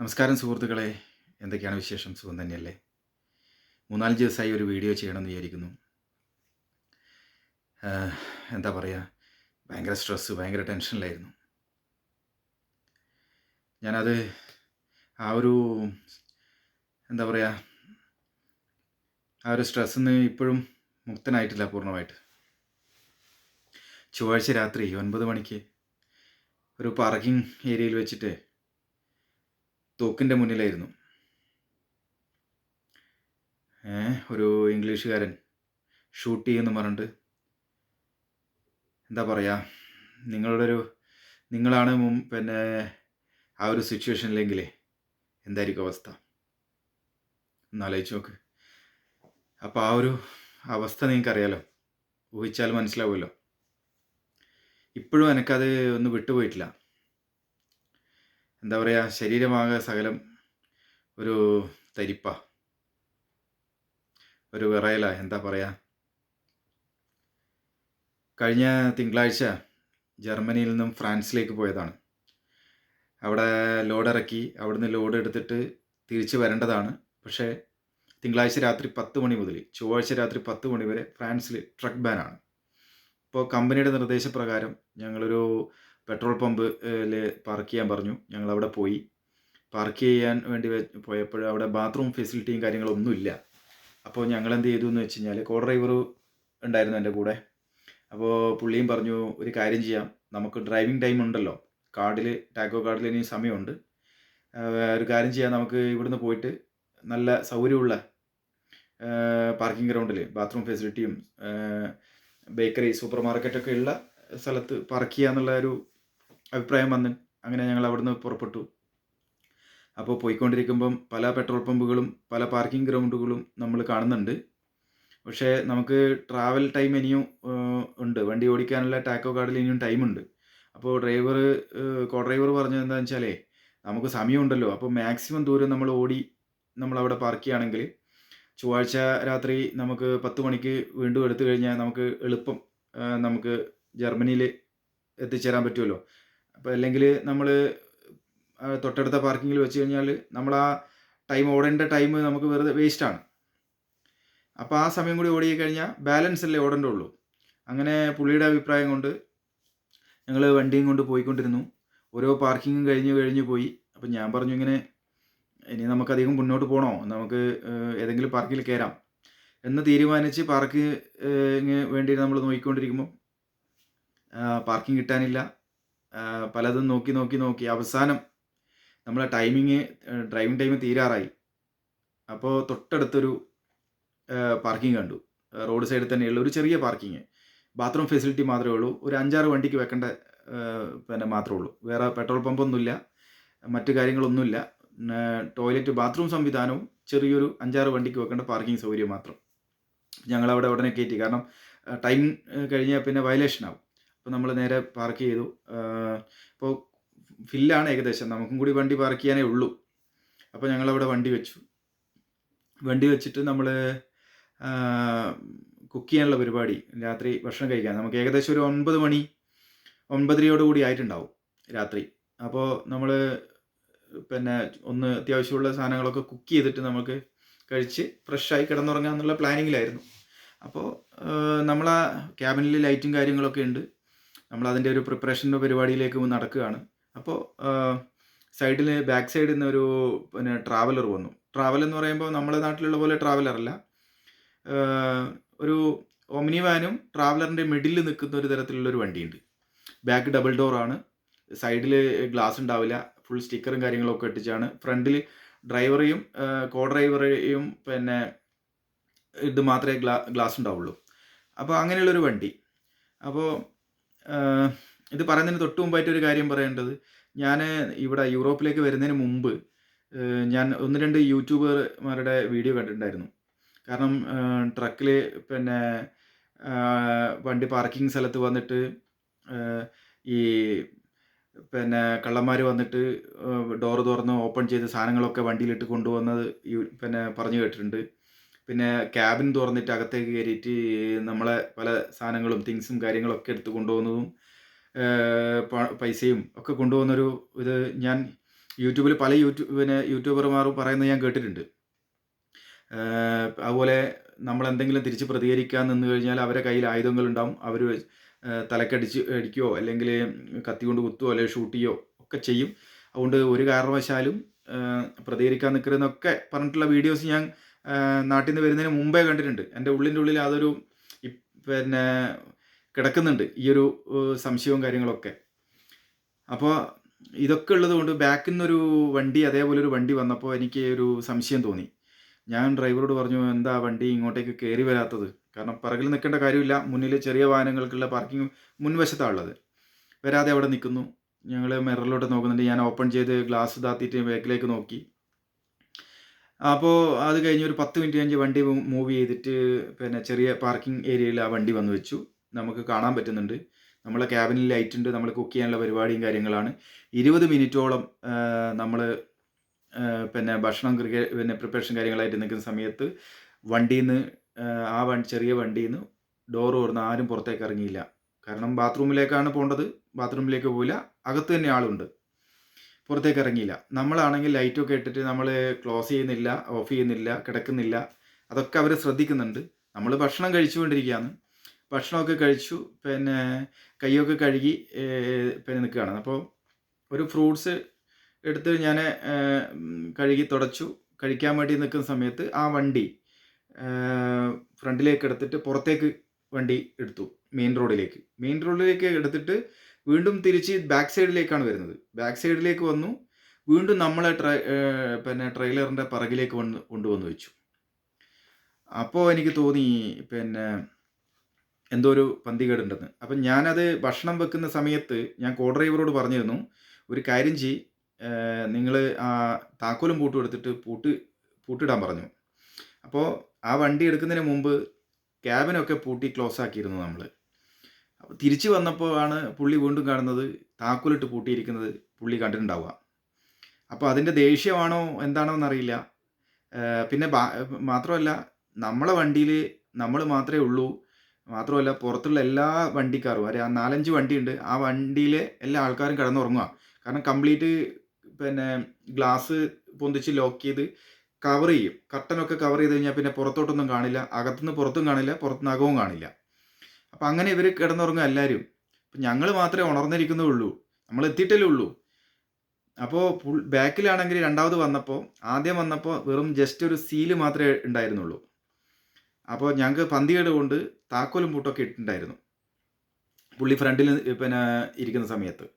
നമസ്കാരം സുഹൃത്തുക്കളെ. എന്തൊക്കെയാണ് വിശേഷം? സുഖം തന്നെയല്ലേ? മൂന്നാൽ ദിവസമായി ഒരു വീഡിയോ ചെയ്യണമെന്ന് വിചാരിക്കുന്നു. എന്താ പറയുക ഭയങ്കര സ്ട്രെസ്സ് ഭയങ്കര ടെൻഷനിലായിരുന്നു ഞാനത് ആ ഒരു എന്താ പറയുക ആ ഒരു സ്ട്രെസ്സിൽ നിന്ന് ഇപ്പോഴും മുക്തനായിട്ടില്ല പൂർണമായിട്ട്. ചൊവ്വാഴ്ച രാത്രി ഒൻപത് മണിക്ക് ഒരു പാർക്കിംഗ് ഏരിയയിൽ വെച്ചിട്ട് തോക്കിന്റെ മുന്നിലായിരുന്നു. ഒരു ഇംഗ്ലീഷുകാരൻ ഷൂട്ട് ചെയ്യുമെന്ന് പറഞ്ഞിട്ട്. എന്താ പറയുക നിങ്ങളുടെ ഒരു നിങ്ങളാണ് പിന്നെ ആ ഒരു സിറ്റുവേഷനിലെങ്കിൽ എന്തായിരിക്കും അവസ്ഥ? ഒന്നാലോചിച്ച് നോക്ക്. അപ്പോൾ ആ ഒരു അവസ്ഥ നിങ്ങൾക്കറിയാലോ ഊഹിച്ചാൽ മനസ്സിലാവുമല്ലോ. ഇപ്പോഴും എനിക്കത് ഒന്ന് വിട്ടുപോയിട്ടില്ല. എന്താ പറയുക ശരീരമാകെ സകലം ഒരു തരിപ്പ. ഒരു വിറയല എന്താ പറയുക കഴിഞ്ഞ തിങ്കളാഴ്ച ജർമ്മനിയിൽ നിന്നും ഫ്രാൻസിലേക്ക് പോയതാണ്. അവിടെ ലോഡ് ഇറക്കി അവിടുന്ന് ലോഡ് എടുത്തിട്ട് തിരിച്ചു വരേണ്ടതാണ്. പക്ഷേ തിങ്കളാഴ്ച രാത്രി പത്ത് മണി മുതൽ ചൊവ്വാഴ്ച രാത്രി പത്ത് മണി വരെ ഫ്രാൻസിൽ ട്രക്ക് ബാനാണ്. ഇപ്പോൾ കമ്പനിയുടെ നിർദ്ദേശപ്രകാരം ഞങ്ങളൊരു പെട്രോൾ പമ്പിൽ പാർക്ക് ചെയ്യാൻ പറഞ്ഞു. ഞങ്ങൾ അവിടെ പോയി. പാർക്ക് ചെയ്യാൻ വേണ്ടി പോയപ്പോൾ അവിടെ ബാത്റൂം ഫെസിലിറ്റിയും കാര്യങ്ങളൊന്നും ഇല്ല അപ്പോൾ ഞങ്ങൾ എന്ത് ചെയ്തു എന്ന് വെച്ച് കഴിഞ്ഞാൽ കോ ഡ്രൈവർ ഉണ്ടായിരുന്നു എന്റെ കൂടെ. അപ്പോൾ പുള്ളിയും പറഞ്ഞു ഒരു കാര്യം ചെയ്യാം. നമുക്ക് ഡ്രൈവിംഗ് ടൈം ഉണ്ടല്ലോ. കാർഡിൽ ടാക്കോ കാർഡിൽ ഇനി സമയമുണ്ട്. ഒരു കാര്യം ചെയ്യാം. നമുക്ക് ഇവിടുന്ന് പോയിട്ട് നല്ല സൗകര്യമുള്ള പാർക്കിംഗ് ഗ്രൗണ്ടിൽ ബാത്റൂം ഫെസിലിറ്റിയും ബേക്കറി സൂപ്പർ മാർക്കറ്റൊക്കെ ഉള്ള സ്ഥലത്ത് പാർക്ക് ചെയ്യുക എന്നുള്ള ഒരു അഭിപ്രായം വന്ന് അങ്ങനെ ഞങ്ങൾ അവിടുന്ന് പുറപ്പെട്ടു. അപ്പോൾ പോയിക്കൊണ്ടിരിക്കുമ്പം പല പെട്രോൾ പമ്പുകളും പല പാർക്കിംഗ് ഗ്രൗണ്ടുകളും നമ്മൾ കാണുന്നുണ്ട്. പക്ഷേ നമുക്ക് ട്രാവൽ ടൈം ഇനിയും ഉണ്ട്. വണ്ടി ഓടിക്കാനുള്ള ടാക്കോ കാർഡിൽ ഇനിയും ടൈമുണ്ട് അപ്പോൾ ഡ്രൈവർ കോ ഡ്രൈവർ പറഞ്ഞത് എന്താണെന്ന് വെച്ചാലേ നമുക്ക് സമയമുണ്ടല്ലോ. അപ്പോൾ മാക്സിമം ദൂരം നമ്മൾ ഓടി നമ്മൾ അവിടെ പാർക്ക് ചെയ്യുകയാണെങ്കിൽ ചൊവ്വാഴ്ച രാത്രി നമുക്ക് പത്ത് മണിക്ക് വീണ്ടും എടുത്തു കഴിഞ്ഞാൽ നമുക്ക് എളുപ്പം നമുക്ക് ജർമ്മനിയിൽ എത്തിച്ചേരാൻ പറ്റുമല്ലോ. അപ്പോൾ അല്ലെങ്കിൽ നമ്മൾ തൊട്ടടുത്ത പാർക്കിങ്ങിൽ വെച്ച് കഴിഞ്ഞാൽ നമ്മൾ ആ ടൈം ഓടേണ്ട ടൈം നമുക്ക് വെറുതെ വേസ്റ്റാണ്. അപ്പോൾ ആ സമയം കൂടി ഓടി കഴിഞ്ഞാൽ ബാലൻസ് അല്ലേ ഓടേണ്ടുള്ളൂ. അങ്ങനെ പുള്ളിയുടെ അഭിപ്രായം കൊണ്ട് ഞങ്ങൾ വണ്ടിയും കൊണ്ട് പോയിക്കൊണ്ടിരുന്നു. ഓരോ പാർക്കിങ്ങും കഴിഞ്ഞ് കഴിഞ്ഞ് പോയി. അപ്പം ഞാൻ പറഞ്ഞു ഇങ്ങനെ ഇനി നമുക്കധികം മുന്നോട്ട് പോകണോ നമുക്ക് ഏതെങ്കിലും പാർക്കിൽ കയറാം എന്ന് തീരുമാനിച്ച് പാർക്ക് വേണ്ടി നമ്മൾ നോക്കിക്കൊണ്ടിരിക്കുമ്പോൾ പാർക്കിംഗ് കിട്ടാനില്ല. പലതും നോക്കി നോക്കി നോക്കി. അവസാനം നമ്മളെ ടൈമിങ് ഡ്രൈവിംഗ് ടൈം തീരാറായി. അപ്പോൾ തൊട്ടടുത്തൊരു പാർക്കിംഗ് കണ്ടു. റോഡ് സൈഡിൽ തന്നെയുള്ള ഒരു ചെറിയ പാർക്കിംഗ് ബാത്റൂം ഫെസിലിറ്റി മാത്രമേ ഉള്ളൂ. ഒരു അഞ്ചാറ് വണ്ടിക്ക് വെക്കേണ്ട പിന്നെ മാത്രമേ ഉള്ളൂ. വേറെ പെട്രോൾ പമ്പൊന്നുമില്ല മറ്റു കാര്യങ്ങളൊന്നുമില്ല. ടോയ്ലറ്റ് ബാത്റൂം സംവിധാനവും ചെറിയൊരു അഞ്ചാറ് വണ്ടിക്ക് വെക്കേണ്ട പാർക്കിംഗ് സൗകര്യം മാത്രം. ഞങ്ങളവിടെ ഉടനെ കയറ്റി. കാരണം ടൈം കഴിഞ്ഞാൽ പിന്നെ വയലേഷൻ ആവും. അപ്പോൾ നമ്മൾ നേരെ പാർക്ക് ചെയ്തു. അപ്പോൾ ഫില്ലാണ് ഏകദേശം. നമുക്കും കൂടി വണ്ടി പാർക്ക് ചെയ്യാനേ ഉള്ളൂ. അപ്പോൾ ഞങ്ങളവിടെ വണ്ടി വെച്ചു. വണ്ടി വെച്ചിട്ട് നമ്മൾ കുക്ക് ചെയ്യാനുള്ള പരിപാടി രാത്രി ഭക്ഷണം കഴിക്കാൻ. നമുക്ക് ഏകദേശം ഒരു ഒൻപത് മണി ഒൻപതരയോട് കൂടി ആയിട്ടുണ്ടാവും രാത്രി. അപ്പോൾ നമ്മൾ പിന്നെ ഒന്ന് അത്യാവശ്യമുള്ള സാധനങ്ങളൊക്കെ കുക്ക് ചെയ്തിട്ട് നമുക്ക് കഴിച്ച് ഫ്രഷായി കിടന്നുറങ്ങാന്നുള്ള പ്ലാനിങ്ങിലായിരുന്നു അപ്പോൾ നമ്മൾ ആ ക്യാബിനിൽ ലൈറ്റും കാര്യങ്ങളൊക്കെ ഉണ്ട്. നമ്മൾ അതിന്റെ ഒരു പ്രിപ്പറേഷന്റെ പരിപാടിയിലേക്ക് നടക്കുകയാണ്. അപ്പോൾ സൈഡിൽ ബാക്ക് സൈഡിൽ നിന്ന് ഒരു പിന്നെ ട്രാവലർ വന്നു. ട്രാവൽ എന്ന് പറയുമ്പോൾ നമ്മുടെ നാട്ടിലുള്ള പോലെ ട്രാവലർ അല്ല. ഒരു ഒമിനി വാനും ട്രാവലറിന്റെ മിഡിൽ നിൽക്കുന്ന ഒരു തരത്തിലുള്ള ഒരു വണ്ടിയുണ്ട്. ബാക്ക് ഡബിൾ ഡോർ ആണ്. സൈഡിൽ ഗ്ലാസ് ഉണ്ടാവില്ല. ഫുൾ സ്റ്റിക്കറും കാര്യങ്ങളൊക്കെ ഒട്ടിച്ചാണ് ഫ്രണ്ടിൽ ഡ്രൈവറെയും കോ ഡ്രൈവറെയും പിന്നെ ഇത് മാത്രമേ ഗ്ലാ ഗ്ലാസ് ഉണ്ടാവുള്ളൂ. അപ്പോൾ അങ്ങനെയുള്ളൊരു വണ്ടി. അപ്പോൾ ഇത് പറയുന്നതിന് തൊട്ട് മുമ്പായിട്ട് ഒരു കാര്യം പറയേണ്ടത്. ഞാൻ ഇവിടെ യൂറോപ്പിലേക്ക് വരുന്നതിന് മുമ്പ് ഞാൻ ഒന്ന് രണ്ട് യൂട്യൂബർമാരുടെ വീഡിയോ കണ്ടിട്ടുണ്ടായിരുന്നു. കാരണം ട്രക്കിൽ പിന്നെ വണ്ടി പാർക്കിംഗ് സ്ഥലത്ത് വന്നിട്ട് ഈ പിന്നെ കള്ളന്മാർ വന്നിട്ട് ഡോറ് തുറന്ന് ഓപ്പൺ ചെയ്ത് സാധനങ്ങളൊക്കെ വണ്ടിയിലിട്ട് കൊണ്ടുവന്നത് പിന്നെ പറഞ്ഞു കേട്ടിട്ടുണ്ട്. പിന്നെ ക്യാബിൻ തുറന്നിട്ട് അകത്തേക്ക് കയറിയിട്ട് നമ്മളെ പല സാധനങ്ങളും തിങ്സും കാര്യങ്ങളൊക്കെ എടുത്ത് കൊണ്ടുപോകുന്നതും പൈസയും ഒക്കെ കൊണ്ടുപോകുന്നൊരു ഇത് ഞാൻ യൂട്യൂബിൽ പല യൂട്യൂബ് പിന്നെ യൂട്യൂബർമാരും പറയുന്നത് ഞാൻ കേട്ടിട്ടുണ്ട്. അതുപോലെ നമ്മൾ എന്തെങ്കിലും തിരിച്ച് പ്രതികരിക്കാൻ നിന്ന് കഴിഞ്ഞാൽ അവരെ കയ്യിൽ ആയുധങ്ങളുണ്ടാവും. അവർ തലക്കടിച്ച് അടിക്കുകയോ അല്ലെങ്കിൽ കത്തി കൊണ്ട് കുത്തുകയോ അല്ലെങ്കിൽ ഷൂട്ട് ചെയ്യുകയോ ഒക്കെ ചെയ്യും. അതുകൊണ്ട് ഒരു കാരണവശാലും പ്രതികരിക്കാൻ നിൽക്കരുതെന്നൊക്കെ പറഞ്ഞിട്ടുള്ള വീഡിയോസ് ഞാൻ നാട്ടിൽ നിന്ന് വരുന്നതിന് മുമ്പേ കണ്ടിട്ടുണ്ട്. എന്റെ ഉള്ളിന്റെ ഉള്ളിൽ അതൊരു പിന്നെ കിടക്കുന്നുണ്ട് ഈ ഒരു സംശയവും കാര്യങ്ങളൊക്കെ. അപ്പോൾ ഇതൊക്കെ ഉള്ളത് കൊണ്ട് ബാക്കിൽ നിന്നൊരു വണ്ടി അതേപോലെ ഒരു വണ്ടി വന്നപ്പോൾ എനിക്ക് ഒരു സംശയം തോന്നി. ഞാൻ ഡ്രൈവറോട് പറഞ്ഞു എന്താ വണ്ടി ഇങ്ങോട്ടേക്ക് കയറി വരാത്തത്? കാരണം പിറകിൽ നിൽക്കേണ്ട കാര്യമില്ല. മുന്നിൽ ചെറിയ വാഹനങ്ങൾക്കുള്ള പാർക്കിംഗ് മുൻവശത്താണ് ഉള്ളത് വരാതെ അവിടെ നിൽക്കുന്നു. ഞങ്ങൾ മിററിലോട്ട് നോക്കുന്നുണ്ട്. ഞാൻ ഓപ്പൺ ചെയ്ത് ഗ്ലാസ് താത്തിയിട്ട് ബാക്കിലേക്ക് നോക്കി. അപ്പോൾ അത് കഴിഞ്ഞ് ഒരു പത്ത് മിനിറ്റ് കഴിഞ്ഞ് വണ്ടി മൂവ് ചെയ്തിട്ട് പിന്നെ ചെറിയ പാർക്കിംഗ് ഏരിയയിൽ ആ വണ്ടി വന്ന് വെച്ചു. നമുക്ക് കാണാൻ പറ്റുന്നുണ്ട്. നമ്മളെ ക്യാബിനിൽ ലൈറ്റ് ഉണ്ട്. നമ്മൾ കുക്ക് ചെയ്യാനുള്ള പരിപാടിയും കാര്യങ്ങളാണ്. ഇരുപത് മിനിറ്റോളം നമ്മൾ പിന്നെ ഭക്ഷണം ക്രിക്കറ്റ് പിന്നെ പ്രിപ്പറേഷൻ കാര്യങ്ങളായിട്ട് നിൽക്കുന്ന സമയത്ത് വണ്ടിയിൽ നിന്ന് ആ വണ്ടി ചെറിയ വണ്ടിയിൽ നിന്ന് ഡോർ തുറന്ന് ആരും പുറത്തേക്ക് ഇറങ്ങിയില്ല. കാരണം ബാത്റൂമിലേക്കാണ് പോകേണ്ടത് ബാത്റൂമിലേക്ക് പോയില്ല അകത്ത് തന്നെ ആളുണ്ട്. പുറത്തേക്ക് ഇറങ്ങിയില്ല നമ്മളാണെങ്കിൽ ലൈറ്റൊക്കെ ഇട്ടിട്ട് നമ്മൾ ക്ലോസ് ചെയ്യുന്നില്ല ഓഫ് ചെയ്യുന്നില്ല കിടക്കുന്നില്ല അതൊക്കെ അവർ ശ്രദ്ധിക്കുന്നുണ്ട്. നമ്മൾ ഭക്ഷണം കഴിച്ചുകൊണ്ടിരിക്കുകയാണ്. ഭക്ഷണമൊക്കെ കഴിച്ചു പിന്നെ കൈയൊക്കെ കഴുകി പിന്നെ നിൽക്കുകയാണ്. അപ്പോൾ ഒരു ഫ്രൂട്ട്സ് എടുത്ത് ഞാൻ കഴുകി തുടച്ചു. കഴിക്കാൻ വേണ്ടി നിൽക്കുന്ന സമയത്ത് ആ വണ്ടി ഫ്രണ്ടിലേക്ക് എടുത്തിട്ട് പുറത്തേക്ക് വണ്ടി എടുത്തു. മെയിൻ റോഡിലേക്ക്. മെയിൻ റോഡിലേക്ക് എടുത്തിട്ട് വീണ്ടും തിരിച്ച് ബാക്ക് സൈഡിലേക്കാണ് വരുന്നത്. ബാക്ക് സൈഡിലേക്ക് വന്നു. വീണ്ടും നമ്മളെ ട്രൈ പിന്നെ ട്രെയിലറിന്റെ പിറകിലേക്ക് വന്ന് കൊണ്ടുവന്ന് വെച്ചു. അപ്പോൾ എനിക്ക് തോന്നി പിന്നെ എന്തോ ഒരു പന്തികേടുണ്ടെന്ന്. അപ്പം ഞാനത് ഭക്ഷണം വെക്കുന്ന സമയത്ത് ഞാൻ കോ ഡ്രൈവറോട് പറഞ്ഞിരുന്നു ഒരു കാര്യം ചെയ് നിങ്ങൾ ആ താക്കോലും പൂട്ടും എടുത്തിട്ട് പൂട്ട് പൂട്ടിടാൻ പറഞ്ഞു. അപ്പോൾ ആ വണ്ടി എടുക്കുന്നതിന് മുമ്പ് ക്യാബിനൊക്കെ പൂട്ടി ക്ലോസ് ആക്കിയിരുന്നു നമ്മൾ തിരിച്ചു വന്നപ്പോൾ ആണ് പുള്ളി വീണ്ടും കാണുന്നത് താക്കോലിട്ട് പൂട്ടിയിരിക്കുന്നത് പുള്ളി കണ്ടിട്ടുണ്ടാവുക. അപ്പോൾ അതിന്റെ ദേഷ്യമാണോ എന്താണോ എന്നറിയില്ല പിന്നെ മാത്രമല്ല നമ്മളെ വണ്ടിയിൽ നമ്മൾ മാത്രമേ ഉള്ളൂ. മാത്രമല്ല പുറത്തുള്ള എല്ലാ വണ്ടിക്കാരും ഒരു നാലഞ്ച് വണ്ടിയുണ്ട്. ആ വണ്ടിയിലെ എല്ലാ ആൾക്കാരും കിടന്നുറങ്ങുക കാരണം കംപ്ലീറ്റ് പിന്നെ ഗ്ലാസ് പൊന്തിച്ച് ലോക്ക് ചെയ്ത് കവർ ചെയ്യും. കട്ടനൊക്കെ കവർ ചെയ്ത് കഴിഞ്ഞാൽ പിന്നെ പുറത്തോട്ടൊന്നും കാണില്ല. അകത്തുനിന്ന് പുറത്തും കാണില്ല. പുറത്തുനിന്ന് അകവും കാണില്ല. അപ്പം അങ്ങനെ ഇവർ കിടന്നുറങ്ങുക എല്ലാവരും അപ്പം ഞങ്ങൾ മാത്രമേ ഉണർന്നിരിക്കുന്നുള്ളൂ. നമ്മൾ എത്തിയിട്ടല്ലേ ഉള്ളൂ. അപ്പോൾ ഫുൾ ബാക്കിലാണെങ്കിൽ രണ്ടാമത് വന്നപ്പോൾ ആദ്യം വന്നപ്പോൾ വെറും ജസ്റ്റ് ഒരു സീൽ മാത്രമേ ഉണ്ടായിരുന്നുള്ളൂ. അപ്പോൾ ഞങ്ങൾക്ക് പന്തികേട് കൊണ്ട് താക്കോലും പൂട്ടൊക്കെ ഇട്ടിട്ടുണ്ടായിരുന്നു. പുള്ളി ഫ്രണ്ടിൽ പിന്നെ ഇരിക്കുന്ന സമയത്ത്.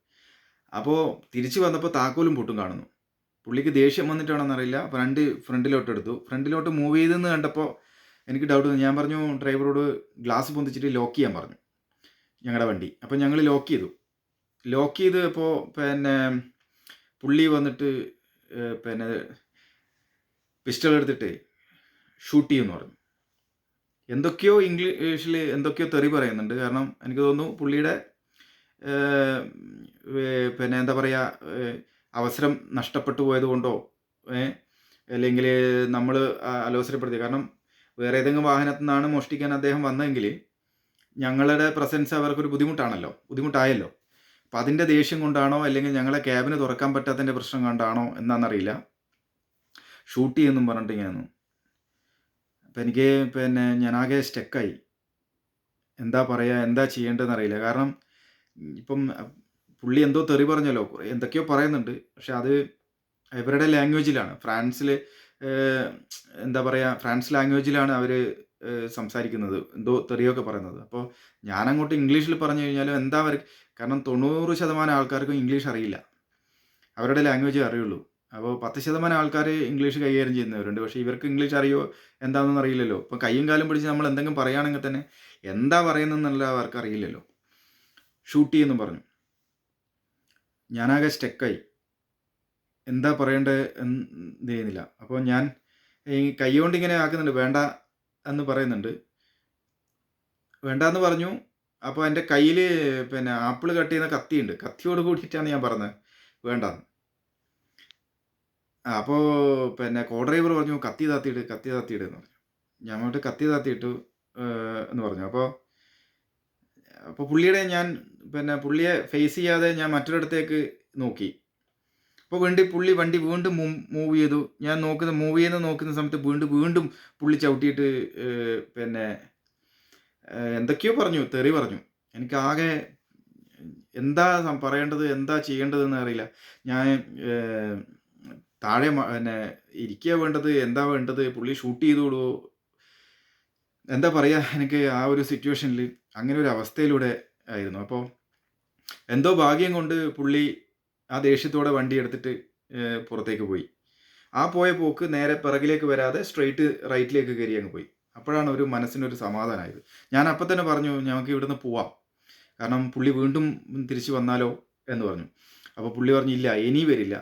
അപ്പോൾ തിരിച്ചു വന്നപ്പോൾ താക്കോലും പൂട്ടും കാണുന്നു. പുള്ളിക്ക് ദേഷ്യം വന്നിട്ടാണെന്നറിയില്ല. ഫ്രണ്ട് ഫ്രണ്ടിലോട്ട് എടുത്തു ഫ്രണ്ടിലോട്ട് മൂവ് ചെയ്തെന്ന് കണ്ടപ്പോൾ എനിക്ക് ഡൗട്ട് വന്നു. ഞാൻ പറഞ്ഞു ഡ്രൈവറോട് ഗ്ലാസ് പൊന്തിച്ചിട്ട് ലോക്ക് ചെയ്യാൻ പറഞ്ഞു. ഞങ്ങളുടെ വണ്ടി. അപ്പോൾ ഞങ്ങൾ ലോക്ക് ചെയ്തു. ലോക്ക് ചെയ്ത് ഇപ്പോൾ പിന്നെ പുള്ളി വന്നിട്ട് പിന്നെ പിസ്റ്റൾ എടുത്തിട്ട് ഷൂട്ട് ചെയ്യുമെന്ന് പറഞ്ഞു. എന്തൊക്കെയോ ഇംഗ്ലീഷിൽ എന്തൊക്കെയോ തെറി പറയുന്നുണ്ട്. കാരണം എനിക്ക് തോന്നുന്നു പുള്ളിയുടെ പിന്നെ എന്താ പറയുക അവസരം നഷ്ടപ്പെട്ടു പോയത് കൊണ്ടോ അല്ലെങ്കിൽ നമ്മൾ അലോസരപ്പെടുത്തി കാരണം വേറെ ഏതെങ്കിലും വാഹനത്തിൽ നിന്നാണ് മോഷ്ടിക്കാൻ അദ്ദേഹം വന്നതെങ്കിൽ ഞങ്ങളുടെ പ്രസൻസ് അവർക്കൊരു ബുദ്ധിമുട്ടാണല്ലോ. ബുദ്ധിമുട്ടായല്ലോ. അപ്പം അതിന്റെ ദേഷ്യം കൊണ്ടാണോ അല്ലെങ്കിൽ ഞങ്ങളെ ക്യാബിന് തുറക്കാൻ പറ്റാത്തതിന്റെ പ്രശ്നം കൊണ്ടാണോ എന്നാണെന്നറിയില്ല ഷൂട്ട് ചെയ്യുമെന്നും പറഞ്ഞിട്ട് ഞാൻ അപ്പം എനിക്ക് പിന്നെ ഞാനാകെ സ്റ്റക്കായി എന്താ പറയുക എന്താ ചെയ്യേണ്ടതെന്ന് അറിയില്ല കാരണം ഇപ്പം പുള്ളി എന്തോ തെറി പറഞ്ഞല്ലോ. എന്തൊക്കെയോ പറയുന്നുണ്ട്. പക്ഷെ അത് ഇവരുടെ ലാംഗ്വേജിലാണ് ഫ്രാൻസിൽ എന്താ പറയുക ഫ്രാൻസ് ലാംഗ്വേജിലാണ് അവർ സംസാരിക്കുന്നത്. എന്തോ തെറിയൊക്കെ പറയുന്നത്. അപ്പോൾ ഞാനങ്ങോട്ട് ഇംഗ്ലീഷിൽ പറഞ്ഞു കഴിഞ്ഞാലും എന്താ അവർ കാരണം തൊണ്ണൂറ് ശതമാനം ആൾക്കാർക്കും ഇംഗ്ലീഷ് അറിയില്ല. അവരുടെ ലാംഗ്വേജ് അറിയുള്ളൂ. അപ്പോൾ പത്ത് ശതമാനം ആൾക്കാർ ഇംഗ്ലീഷ് കൈകാര്യം ചെയ്യുന്നവരുണ്ട്. പക്ഷേ ഇവർക്ക് ഇംഗ്ലീഷ് അറിയോ എന്താണെന്ന് അറിയില്ലല്ലോ. ഇപ്പം കയ്യും കാലും പിടിച്ച് നമ്മൾ എന്തെങ്കിലും പറയുകയാണെങ്കിൽ തന്നെ എന്താ പറയുന്നതെന്നുള്ള അവർക്ക് അറിയില്ലല്ലോ. ഷൂട്ട് ചെയ്യുന്നു പറഞ്ഞു. ഞാനാകെ സ്റ്റക്കായി എന്താ പറയേണ്ടത് എന്ത് ചെയ്യുന്നില്ല. അപ്പോൾ ഞാൻ ഈ കൈ ഇങ്ങനെ ആക്കുന്നുണ്ട്. വേണ്ട എന്ന് പറയുന്നുണ്ട്. വേണ്ട എന്ന് പറഞ്ഞു. അപ്പോൾ എന്റെ കയ്യിൽ പിന്നെ ആപ്പിൾ കട്ട് ചെയ്യുന്ന കത്തിയുണ്ട്. കത്തിയോട് കൂടിയിട്ടാണ് ഞാൻ പറഞ്ഞത്. വേണ്ടെന്ന്. അപ്പോൾ പിന്നെ കോ ഡ്രൈവർ പറഞ്ഞു കത്തി താത്തിയിട്ട് കത്തി താത്തിയിട്ട് എന്ന് പറഞ്ഞു. ഞാൻ അങ്ങോട്ട് കത്തി താത്തിയിട്ടു എന്ന് പറഞ്ഞു. അപ്പോൾ അപ്പോൾ പുള്ളിയുടെ ഞാൻ പിന്നെ പുള്ളിയെ ഫേസ് ചെയ്യാതെ ഞാൻ മറ്റൊരിടത്തേക്ക് നോക്കി. അപ്പോൾ വീണ്ടും പുള്ളി വണ്ടി വീണ്ടും മൂവ് ചെയ്തു. ഞാൻ നോക്കുന്ന മൂവ് ചെയ്യുന്ന നോക്കുന്ന സമയത്ത് വീണ്ടും വീണ്ടും പുള്ളി ചവിട്ടിയിട്ട് പിന്നെ എന്തൊക്കെയോ പറഞ്ഞു തെറി പറഞ്ഞു. എനിക്ക് ആകെ എന്താ പറയേണ്ടത് എന്താ ചെയ്യേണ്ടതെന്ന് അറിയില്ല. ഞാൻ താഴെ പിന്നെ ഇരിക്കുക വേണ്ടത് എന്താ വേണ്ടത് പുള്ളി ഷൂട്ട് ചെയ്തു വിടുവോ എന്താ പറയുക എനിക്ക് ആ ഒരു സിറ്റുവേഷനിൽ അങ്ങനെ ഒരു അവസ്ഥയിലൂടെ ആയിരുന്നു. അപ്പോൾ എന്തോ ഭാഗ്യം കൊണ്ട് പുള്ളി ആ ദേഷ്യത്തോടെ വണ്ടി എടുത്തിട്ട് പുറത്തേക്ക് പോയി. ആ പോയ പോക്ക് നേരെ പിറകിലേക്ക് വരാതെ സ്ട്രെയിറ്റ് റൈറ്റിലേക്ക് കയറി അങ്ങ് പോയി. അപ്പോഴാണ് ഒരു മനസ്സിനൊരു സമാധാനമായത് ഞാൻ അപ്പം തന്നെ പറഞ്ഞു ഞങ്ങൾക്ക് ഇവിടുന്ന് പോവാം. കാരണം പുള്ളി വീണ്ടും തിരിച്ചു വന്നാലോ? എന്ന് പറഞ്ഞു. അപ്പോൾ പുള്ളി പറഞ്ഞു ഇല്ല ഇനി വരില്ല.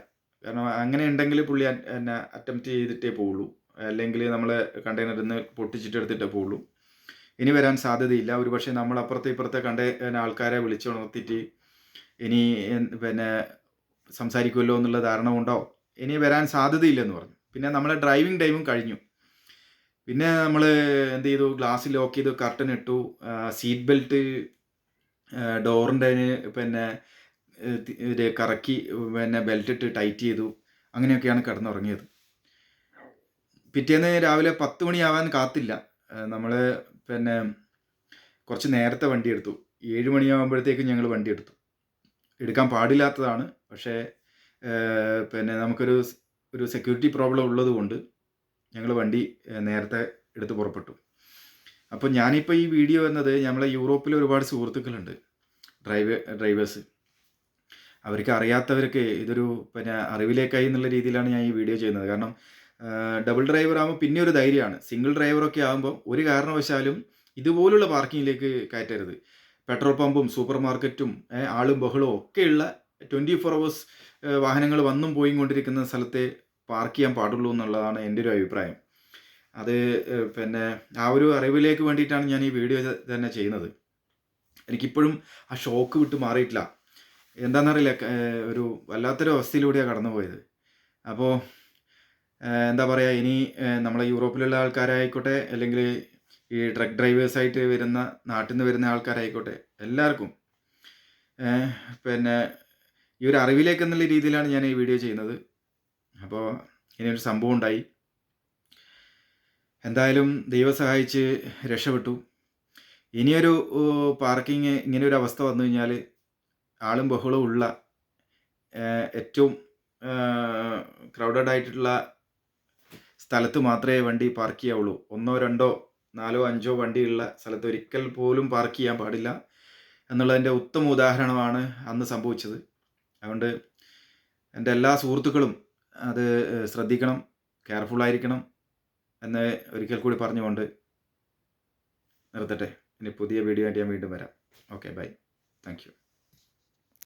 കാരണം അങ്ങനെ ഉണ്ടെങ്കിൽ പുള്ളി എന്നെ അറ്റംപ്റ്റ് ചെയ്തിട്ടേ പോവുള്ളൂ. അല്ലെങ്കിൽ നമ്മൾ കണ്ടെയ്നറിൽ നിന്ന് പൊട്ടിച്ചിട്ട് എടുത്തിട്ടേ പോവുള്ളൂ. ഇനി വരാൻ സാധ്യതയില്ല. ഒരു പക്ഷേ നമ്മൾ അപ്പുറത്തെ ഇപ്പുറത്തെ കണ്ടെ ആൾക്കാരെ വിളിച്ചുണർത്തിയിട്ട് ഇനി പിന്നെ സംസാരിക്കുമല്ലോ എന്നുള്ള ധാരണ കൊണ്ടോ ഇനി വരാൻ സാധ്യതയില്ലെന്ന് പറഞ്ഞു. പിന്നെ നമ്മളെ ഡ്രൈവിംഗ് ടൈമും കഴിഞ്ഞു. പിന്നെ നമ്മൾ എന്ത് ചെയ്തു? ഗ്ലാസ് ലോക്ക് ചെയ്തു കർട്ടൻ ഇട്ടു. സീറ്റ് ബെൽറ്റ് ഡോറിന്റെ പിന്നെ ഇത് കറക്കി പിന്നെ ബെൽറ്റ് ഇട്ട് ടൈറ്റ് ചെയ്തു. അങ്ങനെയൊക്കെയാണ് കിടന്നുറങ്ങിയത്. പിറ്റേന്ന് രാവിലെ പത്ത് മണിയാവാൻ കാത്തില്ല. നമ്മൾ പിന്നെ കുറച്ച് നേരത്തെ വണ്ടി എടുത്തു. ഏഴ് മണിയാകുമ്പോഴത്തേക്കും ഞങ്ങൾ വണ്ടി എടുത്തു. എടുക്കാൻ പാടില്ലാത്തതാണ്. പക്ഷേ പിന്നെ നമുക്കൊരു ഒരു സെക്യൂരിറ്റി പ്രോബ്ലം ഉള്ളത് കൊണ്ട് ഞങ്ങൾ വണ്ടി നേരത്തെ എടുത്ത് പുറപ്പെട്ടു. അപ്പോൾ ഞാനിപ്പോൾ ഈ വീഡിയോ എന്നത് നമ്മളെ യൂറോപ്പിൽ ഒരുപാട് സുഹൃത്തുക്കളുണ്ട് ഡ്രൈവ് ഡ്രൈവേഴ്സ്. അവർക്ക് അറിയാത്തവർക്ക് ഇതൊരു പിന്നെ അറിവിലേക്കായി എന്നുള്ള രീതിയിലാണ് ഞാൻ ഈ വീഡിയോ ചെയ്യുന്നത്. കാരണം ഡബിൾ ഡ്രൈവർ ആകുമ്പോൾ പിന്നെ ഒരു ധൈര്യമാണ്. സിംഗിൾ ഡ്രൈവറൊക്കെ ആകുമ്പോൾ ഒരു കാരണവശാലും ഇതുപോലുള്ള പാർക്കിങ്ങിലേക്ക് കയറ്റരുത്. പെട്രോൾ പമ്പും സൂപ്പർ മാർക്കറ്റും ആളും ബഹളവും ഒക്കെയുള്ള ട്വന്റി ഫോർ അവേഴ്സ് വാഹനങ്ങൾ വന്നും പോയും കൊണ്ടിരിക്കുന്ന സ്ഥലത്തെ പാർക്ക് ചെയ്യാൻ പാടുള്ളൂ എന്നുള്ളതാണ് എന്റെ ഒരു അഭിപ്രായം. അത് പിന്നെ ആ ഒരു അറിവിലേക്ക് വേണ്ടിയിട്ടാണ് ഞാൻ ഈ വീഡിയോ തന്നെ ചെയ്യുന്നത്. എനിക്കിപ്പോഴും ആ ഷോക്ക് വിട്ട് മാറിയിട്ടില്ല. എന്താണെന്നറിയില്ല ഒരു വല്ലാത്തൊരു അവസ്ഥയിലൂടെയാണ് കടന്നു പോയത് അപ്പോൾ എന്താ പറയുക ഇനി നമ്മളെ യൂറോപ്പിലുള്ള ആൾക്കാരായിക്കോട്ടെ അല്ലെങ്കിൽ ഈ ട്രക്ക് ഡ്രൈവേഴ്സായിട്ട് വരുന്ന നാട്ടിൽ നിന്ന് വരുന്ന ആൾക്കാരായിക്കോട്ടെ എല്ലാവർക്കും പിന്നെ ഈ ഒരു അറിവിലേക്ക് എന്നുള്ള രീതിയിലാണ് ഞാൻ ഈ വീഡിയോ ചെയ്യുന്നത്. അപ്പോൾ ഇനിയൊരു സംഭവം ഉണ്ടായി. എന്തായാലും ദൈവം സഹായിച്ച് രക്ഷപ്പെട്ടു. ഇനിയൊരു പാർക്കിങ് ഇങ്ങനെ ഒരു അവസ്ഥ വന്നു കഴിഞ്ഞാൽ ആളും ബഹളവും ഉള്ള ഏറ്റവും ക്രൗഡഡ് ആയിട്ടുള്ള സ്ഥലത്ത് മാത്രമേ വണ്ടി പാർക്ക് ചെയ്യാവുള്ളൂ. ഒന്നോ രണ്ടോ നാലോ അഞ്ചോ വണ്ടിയുള്ള സ്ഥലത്ത് ഒരിക്കൽ പോലും പാർക്ക് ചെയ്യാൻ പാടില്ല. എന്നുള്ളതിന്റെ ഉത്തമ ഉദാഹരണമാണ് അന്ന് സംഭവിച്ചത്. അതുകൊണ്ട് എന്റെ എല്ലാ സുഹൃത്തുക്കളും അത് ശ്രദ്ധിക്കണം കെയർഫുൾ ആയിരിക്കണം എന്ന് ഒരിക്കൽ കൂടി പറഞ്ഞുകൊണ്ട് നിർത്തട്ടെ. ഇനി പുതിയ വീഡിയോ ആയിട്ട് ഞാൻ വീണ്ടും വരാം. Okay bye thank